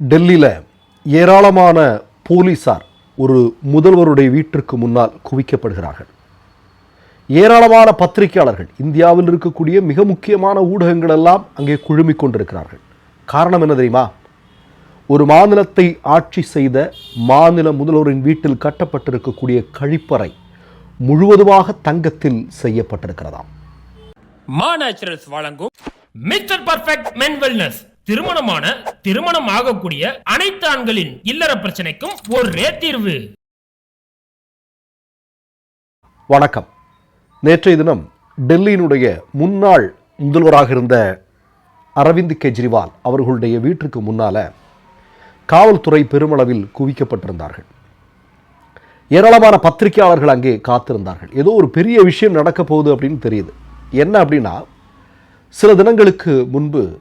டெல்லியில் ஏராளமான போலீசார் ஒரு முதல்வருடைய வீட்டிற்கு முன்னால் குவிக்கப்படுகிறார்கள். ஏராளமான பத்திரிகையாளர்கள் இந்தியாவில் இருக்கக்கூடிய மிக முக்கியமான ஊடகங்கள் எல்லாம் அங்கே குழுமிக் கொண்டிருக்கிறார்கள். காரணம் என்ன தெரியுமா? ஒரு மாநிலத்தை ஆட்சி செய்த மாநில முதல்வரின் வீட்டில் கட்டப்பட்டிருக்கக்கூடிய கழிப்பறை முழுவதுமாக தங்கத்தில் செய்யப்பட்டிருக்கிறதாம். மா நேச்சுரல்ஸ் வழங்கும் மிஸ்டர் பர்ஃபெக்ட் மென் வெல்னஸ் திருமணமான திருமணம் ஆகக்கூடிய அனைத்து ஆண்களின் இல்லற பிரச்சனைக்கும் ஒரே தீர்வு. வணக்கம். நேற்றைய தினம் டெல்லியினுடைய முன்னாள் முதல்வராக இருந்த அரவிந்த் கெஜ்ரிவால் அவர்களுடைய வீட்டிற்கு முன்னால காவல்துறை பெருமளவில் குவிக்கப்பட்டிருந்தார்கள். ஏராளமான பத்திரிகையாளர்கள் அங்கே காத்திருந்தார்கள். ஏதோ ஒரு பெரிய விஷயம் நடக்க போகுது அப்படின்னு தெரியுது. என்ன அப்படின்னா சில தினங்களுக்கு முன்பு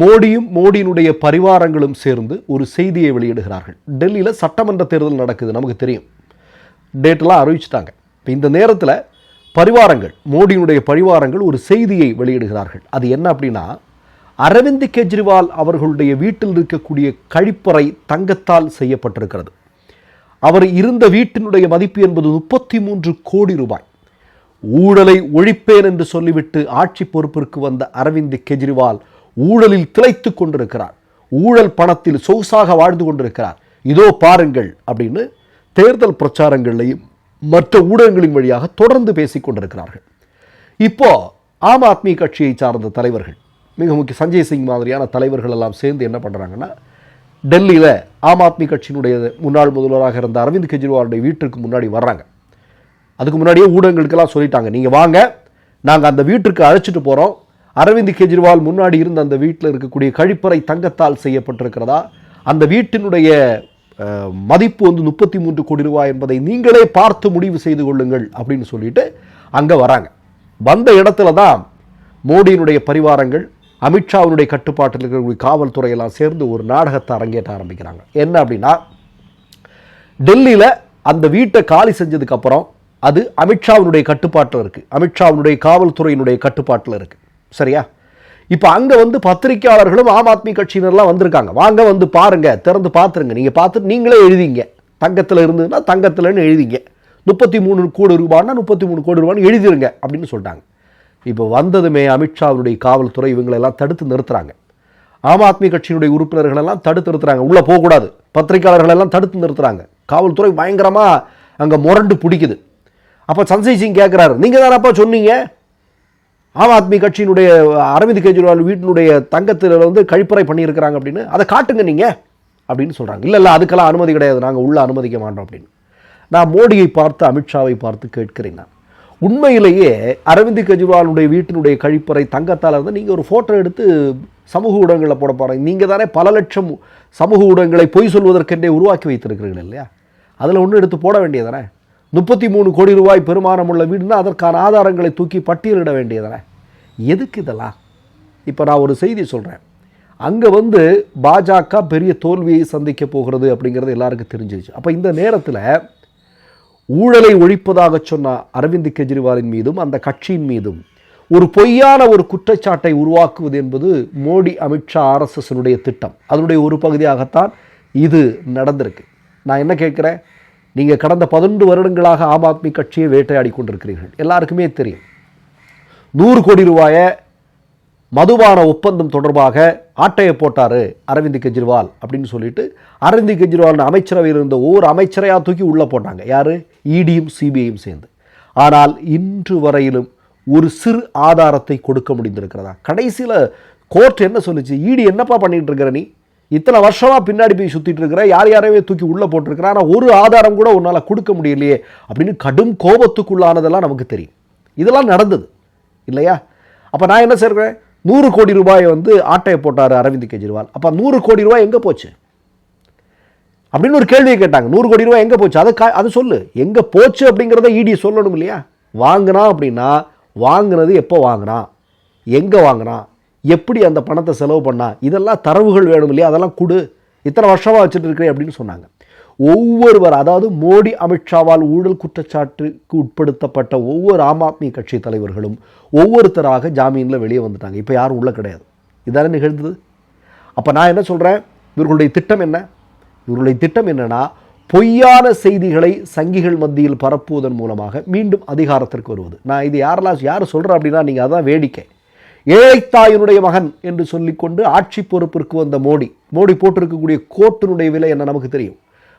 மோடியும் மோடியினுடைய பரிவாரங்களும் சேர்ந்து ஒரு செய்தியை வெளியிடுகிறார்கள். டெல்லியில் சட்டமன்ற தேர்தல் நடக்குது நமக்கு தெரியும். டேட்டெல்லாம் அறிவிச்சிட்டாங்க. இப்போ இந்த நேரத்தில் பரிவாரங்கள் மோடியினுடைய பரிவாரங்கள் ஒரு செய்தியை வெளியிடுகிறார்கள். அது என்ன அப்படின்னா அரவிந்த் கெஜ்ரிவால் அவர்களுடைய வீட்டில் இருக்கக்கூடிய கழிப்பறை தங்கத்தால் செய்யப்பட்டிருக்கிறது. அவர் இருந்த வீட்டினுடைய மதிப்பு என்பது முப்பத்தி மூன்று கோடி ரூபாய். ஊழலை ஒழிப்பேன் என்று சொல்லிவிட்டு ஆட்சி பொறுப்பிற்கு வந்த அரவிந்த் கெஜ்ரிவால் ஊழலில் திளைத்துக் கொண்டிருக்கிறார். ஊழல் பணத்தில் சொகுசாக வாழ்ந்து கொண்டிருக்கிறார். இதோ பாருங்கள் அப்படின்னு தேர்தல் பிரச்சாரங்களையும் மற்ற ஊடகங்களின் வழியாக தொடர்ந்து பேசிக் கொண்டிருக்கிறார்கள். இப்போ ஆம் ஆத்மி கட்சியை சார்ந்த தலைவர்கள் மிக முக்கிய சஞ்சய் சிங் மாதிரியான தலைவர்கள் எல்லாம் சேர்ந்து என்ன பண்ணுறாங்கன்னா டெல்லியில் ஆம் ஆத்மி கட்சியினுடைய முன்னாள் முதல்வராக இருந்த அரவிந்த் கெஜ்ரிவாலுடைய வீட்டிற்கு முன்னாடி வர்றாங்க. அதுக்கு முன்னாடியே ஊடகங்களுக்கெல்லாம் சொல்லிட்டாங்க நீங்கள் வாங்க நாங்கள் அந்த வீட்டிற்கு அழைச்சிட்டு போகிறோம் அரவிந்த் கெஜ்ரிவால் முன்னாடி இருந்த அந்த வீட்டில் இருக்கக்கூடிய கழிப்பறை தங்கத்தால் செய்யப்பட்டிருக்கிறதா? அந்த வீட்டினுடைய மதிப்பு வந்து முப்பத்தி மூன்று கோடி ரூபாய் என்பதை நீங்களே பார்த்து முடிவு செய்து கொள்ளுங்கள் அப்படின்னு சொல்லிட்டு அங்கே வராங்க. வந்த இடத்துல தான் மோடியினுடைய பரிவாரங்கள் அமித்ஷாவினுடைய கட்டுப்பாட்டில் இருக்கக்கூடிய காவல்துறையெல்லாம் சேர்ந்து ஒரு நாடகத்தை அரங்கேற்ற ஆரம்பிக்கிறாங்க. என்ன அப்படின்னா டெல்லியில் அந்த வீட்டை காலி செஞ்சதுக்கப்புறம் அது அமித்ஷாவினுடைய கட்டுப்பாட்டில் இருக்குது அமித்ஷாவினுடைய காவல்துறையினுடைய கட்டுப்பாட்டில் இருக்குது சரியா? இப்போ அங்கே வந்து பத்திரிக்கையாளர்களும் ஆம் ஆத்மி கட்சியினர்லாம் வந்திருக்காங்க. வாங்க வந்து பாருங்க திறந்து பார்த்துருங்க நீங்கள் பார்த்துட்டு நீங்களே எழுதிங்க. தங்கத்தில் இருந்ததுன்னா தங்கத்தில்னு எழுதிங்க. முப்பத்தி மூணு கோடி ரூபான்னா முப்பத்தி மூணு கோடி ரூபான்னு எழுதிருங்க அப்படின்னு சொல்லிட்டாங்க இப்போ வந்ததுமே அமித்ஷாவுடைய காவல்துறை இவங்களெல்லாம் தடுத்து நிறுத்துறாங்க. ஆம் ஆத்மி கட்சியினுடைய உறுப்பினர்களெல்லாம் தடுத்து நிறுத்துறாங்க. உள்ளே போகக்கூடாது. பத்திரிகையாளர்களெல்லாம் தடுத்து நிறுத்துறாங்க. காவல்துறை பயங்கரமாக அங்கே முரண்டு பிடிக்குது. அப்போ சஞ்சய் சிங் கேட்குறாரு நீங்கள் தானப்பா சொன்னீங்க? ஆம் ஆத்மி கட்சியினுடைய அரவிந்த் கெஜ்ரிவால் வீட்டினுடைய தங்கத்தில் வந்து கழிப்பறை பண்ணியிருக்கிறாங்க அப்படின்னு அதை காட்டுங்க நீங்கள் அப்படின்னு சொல்கிறாங்க இல்லை இல்லை அதுக்கெல்லாம் அனுமதி கிடையாது நாங்கள் உள்ளே அனுமதிக்க மாட்டோம் அப்படின்னு. நான் மோடியை பார்த்து அமித்ஷாவை பார்த்து கேட்கிறேன் நான். உண்மையிலேயே அரவிந்த் கெஜ்ரிவாலுடைய வீட்டினுடைய கழிப்பறை தங்கத்தால் இருந்து நீங்கள் ஒரு ஃபோட்டோ எடுத்து சமூக ஊடகங்களில் போட போகிறீங்க நீங்கள் தானே பல லட்சம் சமூக ஊடகங்களை பொய் சொல்வதற்கென்றே உருவாக்கி வைத்திருக்கிறீர்கள் இல்லையா? அதில் ஒன்று எடுத்து போட வேண்டியதானே முப்பத்தி மூணு கோடி ரூபாய் பெருமானம் உள்ள வீடுனா அதற்கான ஆதாரங்களை தூக்கி பட்டியலிட வேண்டியதானே. எதுக்கு இதெல்லாம்? இப்போ நான் ஒரு செய்தி சொல்கிறேன் அங்கே வந்து பாஜக பெரிய தோல்வியை சந்திக்க போகிறது அப்படிங்கிறது எல்லாருக்கும் தெரிஞ்சிருச்சு. அப்போ இந்த நேரத்தில் ஊழலை ஒழிப்பதாக சொன்ன அரவிந்த் கெஜ்ரிவாலின் மீதும் அந்த கட்சியின் மீதும் ஒரு பொய்யான ஒரு குற்றச்சாட்டை உருவாக்குவது என்பது மோடி அமித்ஷா ஆர்எஸ்எஸ்னுடைய திட்டம். அதனுடைய ஒரு பகுதியாகத்தான் இது நடந்திருக்கு. நான் என்ன கேட்குறேன்? நீங்கள் கடந்த பதினொன்று வருடங்களாக ஆம் ஆத்மி கட்சியை வேட்டையாடி கொண்டிருக்கிறீர்கள். எல்லாருக்குமே தெரியும். நூறு கோடி ரூபாயை மதுபான ஒப்பந்தம் தொடர்பாக ஆட்டையை போட்டார் அரவிந்த் கெஜ்ரிவால் அப்படின்னு சொல்லிட்டு அரவிந்த் கெஜ்ரிவால் அமைச்சரவையில் இருந்த ஒவ்வொரு அமைச்சரையாக தூக்கி உள்ளே போட்டாங்க. யார்? இடியும் சிபிஐயும் சேர்ந்து. ஆனால் இன்று வரையிலும் ஒரு சிறு ஆதாரத்தை கொடுக்க முடிந்திருக்கிறதா? கடைசியில் கோர்ட் என்ன சொல்லுச்சு? இடி என்னப்பா பண்ணிகிட்டு இருக்கிற நீ? இத்தனை வருஷமாக பின்னாடி போய் சுற்றிட்டு இருக்கிற யார் யாரையுமே தூக்கி உள்ளே போட்டிருக்கிற ஆனால் ஒரு ஆதாரம் கூட உன்னால் கொடுக்க முடியலையே அப்படின்னு கடும் கோபத்துக்குள்ளானதெல்லாம் நமக்கு தெரியும். இதெல்லாம் நடந்தது. இல்லையா? அப்போ நான் என்ன செய்கிறேன் நூறு கோடி ரூபாயை வந்து ஆட்டையை போட்டார் அரவிந்த் கெஜ்ரிவால். அப்போ நூறு கோடி ரூபாய் எங்கே போச்சு? அப்படின்னு ஒரு கேள்வியை கேட்டாங்க. நூறு கோடி ரூபாய் எங்கே போச்சு? அதை கா அது சொல்லு. எங்கே போச்சு அப்படிங்கிறத இடி சொல்லணும் இல்லையா? வாங்கினா அப்படின்னா வாங்கினது எப்போ வாங்கினா? எங்கே வாங்கினா? எப்படி அந்த பணத்தை செலவு பண்ணா? இதெல்லாம் தரவுகள் வேணும் இல்லையா? அதெல்லாம் கொடு. இத்தனை வருஷமாக வச்சுட்டு இருக்கிறேன் அப்படின்னு சொன்னாங்க. ஒவ்வொருவர் அதாவது மோடி அமித்ஷாவால் ஊழல் குற்றச்சாட்டுக்கு உட்படுத்தப்பட்ட ஒவ்வொரு ஆம் ஆத்மி கட்சி தலைவர்களும் ஒவ்வொருத்தராக ஜாமீனில் வெளியே வந்துட்டாங்க. இப்போ யாரும் உள்ள கிடையாது. இதானே நிகழ்ந்தது. அப்போ நான் என்ன சொல்கிறேன் இவர்களுடைய திட்டம் என்ன? இவர்களுடைய திட்டம் என்னன்னா பொய்யான செய்திகளை சங்கிகள் மத்தியில் பரப்புவதன் மூலமாக மீண்டும் அதிகாரத்திற்கு வருவது. நான் இது யாரெல்லாம் யார் சொல்கிறேன் அப்படின்னா நீங்கள் அதான் வேடிக்கை. ஏழைத்தாயினுடைய மகன் என்று சொல்லிக்கொண்டு ஆட்சி பொறுப்பிற்கு வந்த மோடி. மோடி போட்டிருக்கக்கூடிய கோட்டினுடைய விலை என்ன நமக்கு தெரியும்?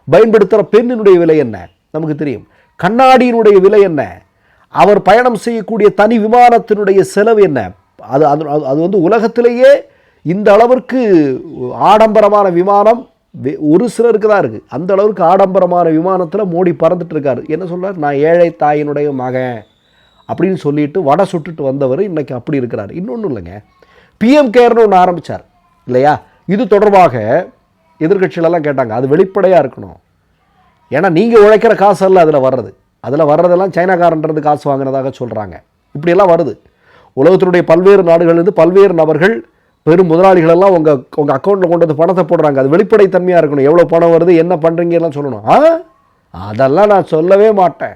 பயன்படுத்துகிற பெண்ணினுடைய விலை என்ன நமக்கு தெரியும்? கண்ணாடியினுடைய விலை என்ன? அவர் பயணம் செய்யக்கூடிய தனி விமானத்தினுடைய செலவு என்ன? அது அது அது- அது வந்து உலகத்திலேயே இந்த அளவிற்கு ஆடம்பரமான விமானம் வே- ஒரு சிலருக்கு தான் இருக்குது அந்த அளவுக்கு ஆடம்பரமான விமானத்தில் மோடி பறந்துட்டு இருக்காரு. என்ன சொல்கிறார் நான் ஏழை தாயினுடைய மகன். அப்படின்னு சொல்லிட்டு வடை சுட்டுட்டு வந்தவர் இன்றைக்கி அப்படி இருக்கிறார். இன்னொன்றும் இல்லைங்க. பிஎம் கேர்னு ஒன்று ஆரம்பிச்சார். இல்லையா? இது தொடர்பாக எதிர்க்கட்சிகளெல்லாம் கேட்டாங்க. அது வெளிப்படையாக இருக்கணும். ஏன்னா நீங்கள் உழைக்கிற காசு அல்ல அதில் வர்றது. அதில் வர்றதெல்லாம் சைனாக்காரன்றது காசு வாங்கினதாக சொல்கிறாங்க இப்படியெல்லாம் வருது. உலகத்தினுடைய பல்வேறு நாடுகள்லேருந்து பல்வேறு நபர்கள் பெரும் முதலாளிகளெல்லாம் உங்கள் உங்கள் அக்கௌண்ட்டில் கொண்டு வந்து பணத்தை போடுறாங்க. அது வெளிப்படைத்தன்மையாக இருக்கணும். எவ்வளோ பணம் வருது என்ன பண்ணுறீங்க எல்லாம் சொல்லணும். ஆ? அதெல்லாம் நான் சொல்லவே மாட்டேன்.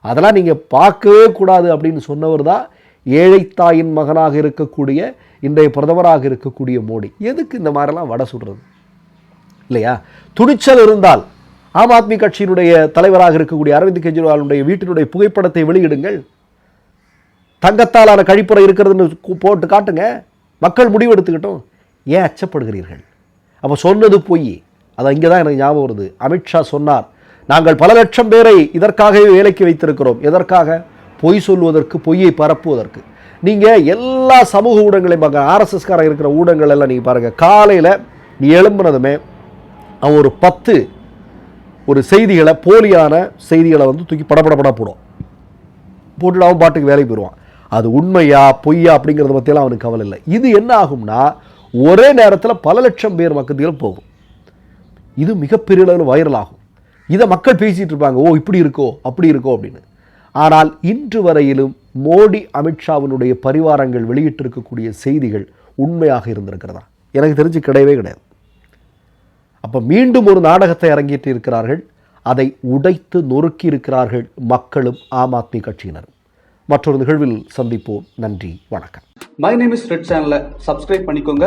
அதெல்லாம் நீங்கள் பார்க்கவே கூடாது அப்படின்னு சொன்னவர் தான் ஏழைத்தாயின் மகனாக இருக்கக்கூடிய இன்றைய பிரதமராக இருக்கக்கூடிய மோடி. எதுக்கு இந்த மாதிரிலாம் வடை சுடுறது? இல்லையா? துணிச்சல் இருந்தால் ஆம் ஆத்மி கட்சியினுடைய தலைவராக இருக்கக்கூடிய அரவிந்த் கெஜ்ரிவாலுடைய வீட்டினுடைய புகைப்படத்தை வெளியிடுங்கள். தங்கத்தாலான கழிப்புறை இருக்கிறதுன்னு போட்டு காட்டுங்க. மக்கள் முடிவெடுத்துக்கிட்டோம். ஏன் அச்சப்படுகிறீர்கள்? அப்போ சொன்னது பொய். அது இங்கே தான் எனக்கு ஞாபகம் வருது. அமித்ஷா சொன்னார் நாங்கள் பல லட்சம் பேரை இதற்காகவே வேலைக்கு வைத்திருக்கிறோம். எதற்காக? பொய் சொல்வதற்கு பொய்யை பரப்புவதற்கு. நீங்கள் எல்லா சமூக ஊடகங்களையும் பார்க்க ஆர்எஸ்எஸ்காரன் இருக்கிற ஊடகங்கள் எல்லாம் நீங்கள் பாருங்கள் காலையில் நீ எழும்புனதுமே அவன் ஒரு பத்து ஒரு செய்திகளை போலியான செய்திகளை வந்து தூக்கி படப்படப்படா போடும். போட்டுட்டு அவன் பாட்டுக்கு வேலைக்கு போயிடுவான். அது உண்மையா பொய்யா அப்படிங்கிறத பற்றியெல்லாம் அவனுக்கு கவலை இல்லை. இது என்ன ஆகும்னா ஒரே நேரத்தில் பல லட்சம் பேர் மக்கத்தில் போகும். இது மிகப்பெரிய அளவில் வைரல் ஆகும். இதை மக்கள் பேசிகிட்டு இருப்பாங்க ஓ இப்படி இருக்கோ அப்படி இருக்கோ அப்படின்னு. ஆனால் இன்று வரையிலும் மோடி அமித்ஷாவினுடைய பரிவாரங்கள் வெளியிட்டிருக்கக்கூடிய செய்திகள் உண்மையாக இருந்திருக்கிறதா? எனக்கு தெரிஞ்சு கிடையவே கிடையாது. அப்போ மீண்டும் ஒரு நாடகத்தை இறங்கிட்டு இருக்கிறார்கள். அதை உடைத்து நொறுக்கி இருக்கிறார்கள் மக்களும் ஆம் ஆத்மி கட்சியினரும். மற்றொரு நிகழ்வில் சந்திப்போம். நன்றி வணக்கம். மை நேம் இஸ் ரெட் சேனலை சப்ஸ்கிரைப் பண்ணிக்கோங்க.